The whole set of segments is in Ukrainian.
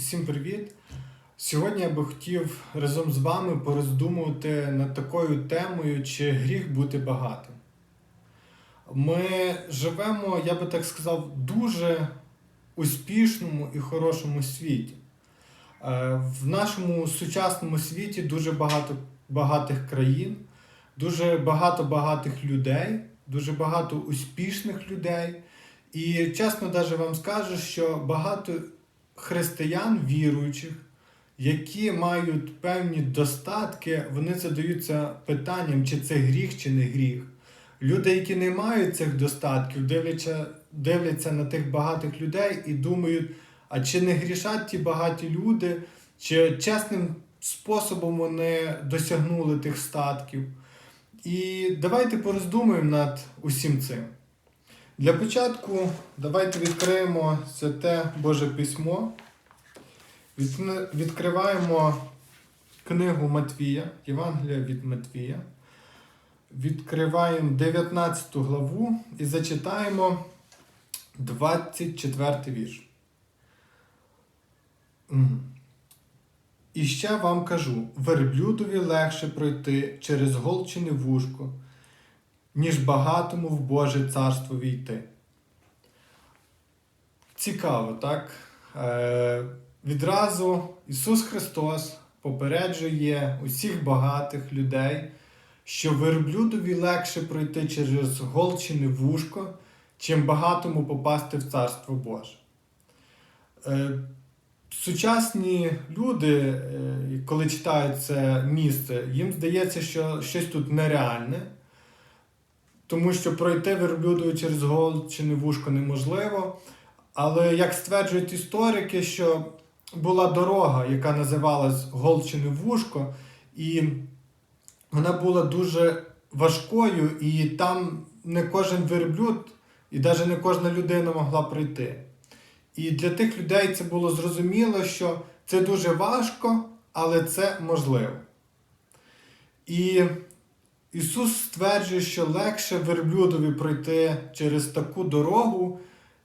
Усім привіт! Сьогодні я би хотів разом з вами пороздумувати над такою темою, чи гріх бути багатим. Ми живемо, я би так сказав, дуже успішному і хорошому світі. Е, В нашому сучасному світі дуже багато багатих країн, дуже багато багатих людей, дуже багато успішних людей. І чесно навіть вам скажу, що багато християн віруючих, які мають певні достатки, вони задаються питанням, чи це гріх, чи не гріх. Люди, які не мають цих достатків, дивляться, дивляться на тих багатих людей і думають, а чи не грішать ті багаті люди, чи чесним способом вони досягнули тих статків. І давайте пороздумуємо над усім цим. Для початку давайте відкриємо святе Боже письмо. Відкриваємо книгу Матвія, Євангелія від Матвія. Відкриваємо 19 главу і зачитаємо 24 вірш. І ще вам кажу: верблюдові легше пройти через голчине вушко, ніж багатому в Боже царство війти. Цікаво, так? Е, відразу Ісус Христос попереджує усіх багатих людей, що верблюдові легше пройти через голчине вушко, чим багатому попасти в Царство Боже. Е, сучасні люди, е, коли читають це місце, їм здається, що щось тут нереальне. Тому що пройти верблюдою через голчине вушко неможливо. Але як стверджують історики, що була дорога, яка називалась Голчине вушко, і вона була дуже важкою, і там не кожен верблюд, і навіть не кожна людина могла пройти. І для тих людей це було зрозуміло, що це дуже важко, але це можливо. І Ісус стверджує, що легше верблюдові пройти через таку дорогу,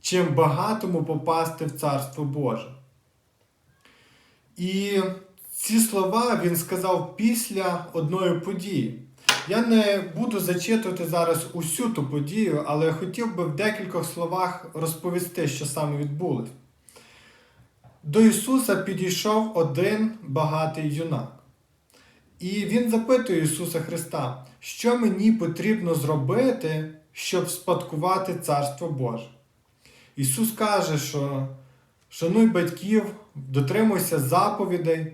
чим багатому попасти в Царство Боже. І ці слова він сказав після одної події. Я не буду зачитувати зараз усю ту подію, але хотів би в декількох словах розповісти, що саме відбулось. До Ісуса підійшов один багатий юнак. І він запитує Ісуса Христа, що мені потрібно зробити, щоб спадкувати Царство Боже. Ісус каже, що шануй батьків, дотримуйся заповідей.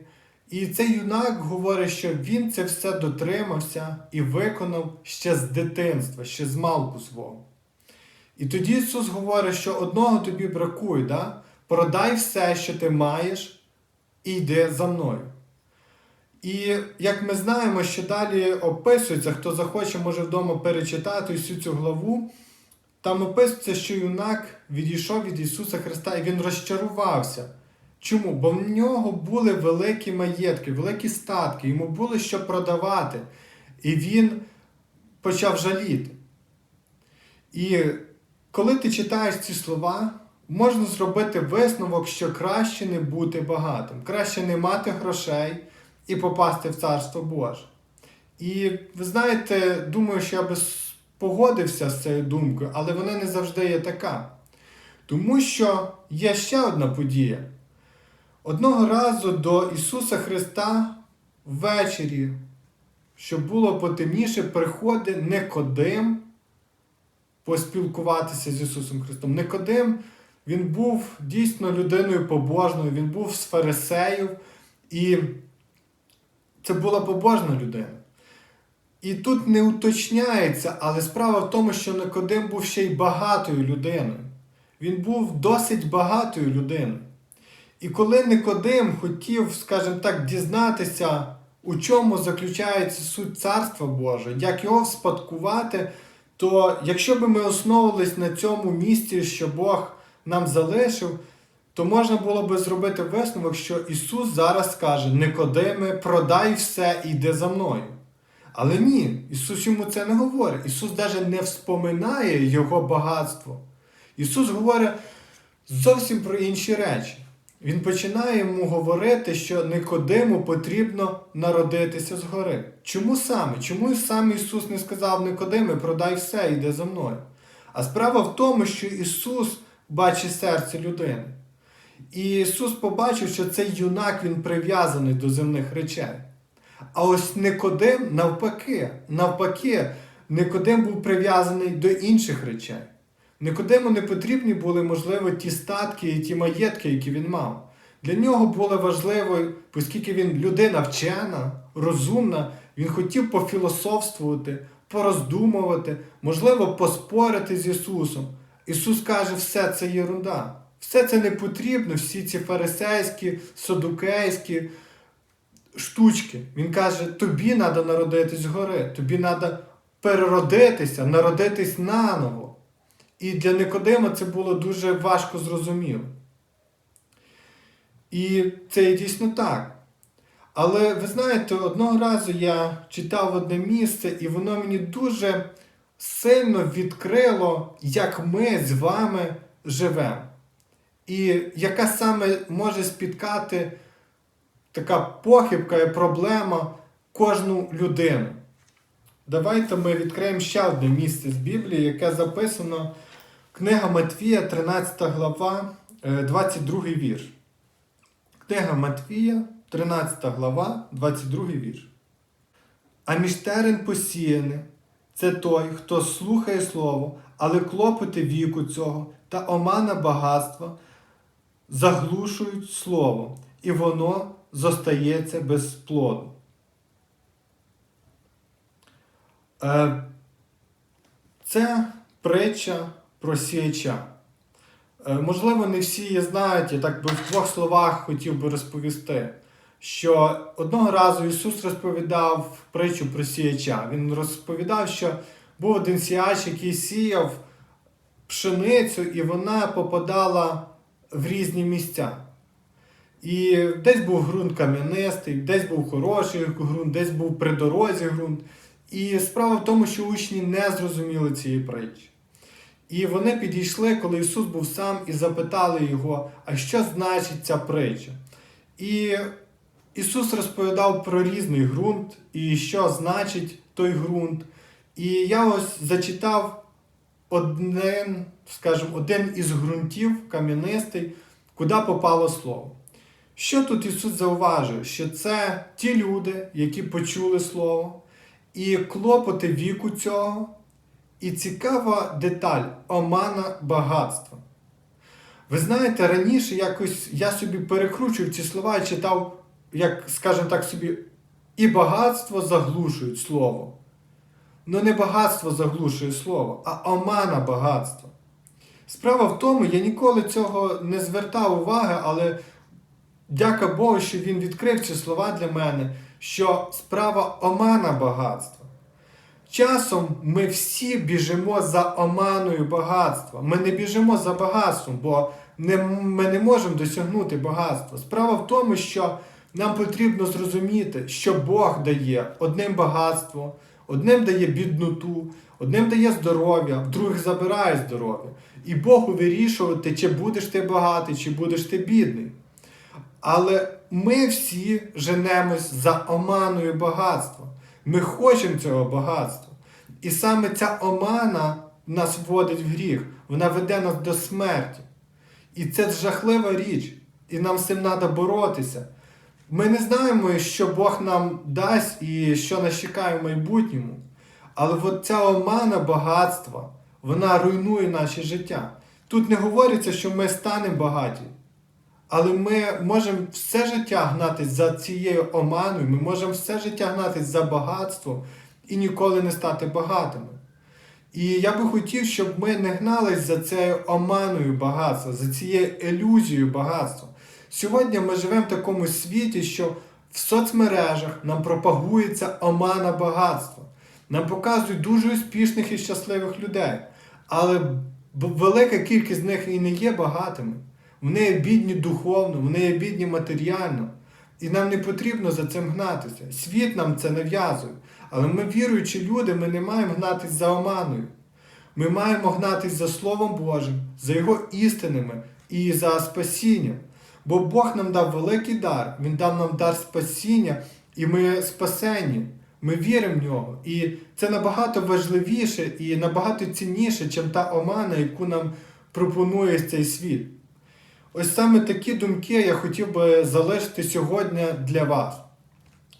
І цей юнак говорить, що він це все дотримався і виконав ще з дитинства, ще з малку свого. І тоді Ісус говорить, що одного тобі бракує, да? продай все, що ти маєш, і йди за мною. І як ми знаємо, що далі описується, хто захоче, може вдома перечитати всю цю главу. Там описується, що юнак відійшов від Ісуса Христа і він розчарувався. Чому? Бо в нього були великі маєтки, великі статки, йому було що продавати. І він почав жаліти. І коли ти читаєш ці слова, можна зробити висновок, що краще не бути багатим, краще не мати грошей і попасти в Царство Боже. І ви знаєте, думаю, що я би погодився з цією думкою, але вона не завжди є така. Тому що є ще одна подія. Одного разу до Ісуса Христа ввечері, щоб було потемніше, приходить Никодим поспілкуватися з Ісусом Христом. Никодим, він був дійсно людиною побожною, він був з фарисеїв, і це була побожна людина. І тут не уточняється, але справа в тому, що Никодим був ще й багатою людиною. Він був досить багатою людиною. І коли Никодим хотів, скажімо так, дізнатися, у чому заключається суть Царства Боже, як його вспадкувати, то якщо б ми основувались на цьому місці, що Бог нам залишив, то можна було би зробити висновок, що Ісус зараз скаже: Никодиме, продай все і йди за мною. Але ні, Ісус йому це не говорить. Ісус навіть не вспоминає Його багатство. Ісус говорить зовсім про інші речі. він починає йому говорити, що Никодиму потрібно народитися згори. Чому саме? Чому сам Ісус не сказав Никодиме, продай все, йди за мною? А справа в тому, що Ісус бачить серце людини. І Ісус побачив, що цей юнак він прив'язаний до земних речей. А ось Никодим навпаки, навпаки, Никодим був прив'язаний до інших речей. Никодиму не потрібні були, можливо, ті статки і ті маєтки, які він мав. Для нього було важливо, оскільки він людина вчена, розумна, він хотів пофілософствувати, пороздумувати, можливо, поспорити з Ісусом. Ісус каже, все це єрунда. Все це не потрібно, всі ці фарисейські, садукейські штучки. Він каже, тобі треба народитись згори, тобі треба переродитися, народитись наново. І для Никодима це було дуже важко зрозуміло. І це є дійсно так. Але ви знаєте, одного разу я читав одне місце, і воно мені дуже сильно відкрило, як ми з вами живемо. І яка саме може спіткати така похибка і проблема кожну людину. Давайте ми відкриємо ще одне місце з Біблії, яке записано книга Матвія, 13 глава, е, 22 вірш. Книга Матвія, 13 глава, 22 вірш. А між терен посіяне це той, хто слухає слово, але клопоти віку цього та омана багатства заглушують слово, і воно зостається без плоду. Е, Це притча про сіяча. Е, Можливо, не всі її знають, я так би в двох словах хотів би розповісти, що одного разу Ісус розповідав притчу про сіяча. Він розповідав, що був один сіяч, який сіяв пшеницю, і вона попадала в різні місця. І десь був ґрунт кам'янистий, десь був хороший ґрунт, десь був при дорозі ґрунт. І справа в тому, що учні не зрозуміли цієї притчі. І вони підійшли, коли Ісус був сам, і запитали його, а що значить ця притча? І Ісус розповідав про різний ґрунт і що значить той ґрунт. І я ось зачитав один, скажімо, один із ґрунтів кам'янистий, куди попало слово. Що тут Ісус зауважує? Що це ті люди, які почули Слово, і клопоти віку цього, і цікава деталь омана багатства. Ви знаєте, раніше якось я собі перекручував ці слова і читав, як, скажімо так, собі, і багатство заглушують слово. Ну не багатство заглушує слово, а омана багатства. Справа в тому, я ніколи цього не звертав уваги, але дяка Богу, що він відкрив ці слова для мене, що справа омана багатства. Часом ми всі біжимо за оманою багатства. Ми не біжимо за багатством, бо не, ми не можемо досягнути багатства. Справа в тому, що нам потрібно зрозуміти, що Бог дає одним багатство, одним дає бідноту, одним дає здоров'я, в других забирає здоров'я. І Богу вирішувати, чи будеш ти багатий, чи будеш ти бідний. Але ми всі женемось за оманою багатства. Ми хочемо цього багатства. І саме ця омана нас вводить в гріх, вона веде нас до смерті. І це жахлива річ, і нам з цим треба боротися. Ми не знаємо, що Бог нам дасть і що нас чекає в майбутньому. Але от ця омана багатства, вона руйнує наше життя. Тут не говориться, що ми станемо багаті. Але ми можемо все життя гнатись за цією оманою, ми можемо все життя гнатись за багатством і ніколи не стати багатими. І я би хотів, щоб ми не гнались за цією оманою багатства, за цією ілюзією багатства. Сьогодні ми живемо в такому світі, що в соцмережах нам пропагується омана багатства. Нам показують дуже успішних і щасливих людей. Але велика кількість з них і не є багатими. Вони є бідні духовно, вони є бідні матеріально. І нам не потрібно за цим гнатися. Світ нам це нав'язує. Але ми, віруючі люди, ми не маємо гнатись за оманою. Ми маємо гнатись за Словом Божим, за Його істинами і за спасінням. Бо Бог нам дав великий дар, Він дав нам дар спасіння, і ми спасені. Ми віримо в нього. І це набагато важливіше і набагато цінніше, ніж та омана, яку нам пропонує цей світ. Ось саме такі думки я хотів би залишити сьогодні для вас.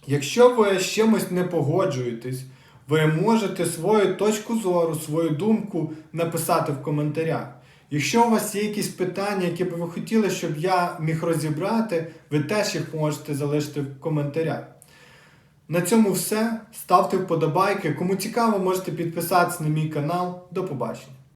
Якщо ви з чимось не погоджуєтесь, ви можете свою точку зору, свою думку написати в коментарях. Якщо у вас є якісь питання, які би ви хотіли, щоб я міг розібрати, ви теж їх можете залишити в коментарях. На цьому все. Ставте вподобайки. Кому цікаво, можете підписатися на мій канал. До побачення.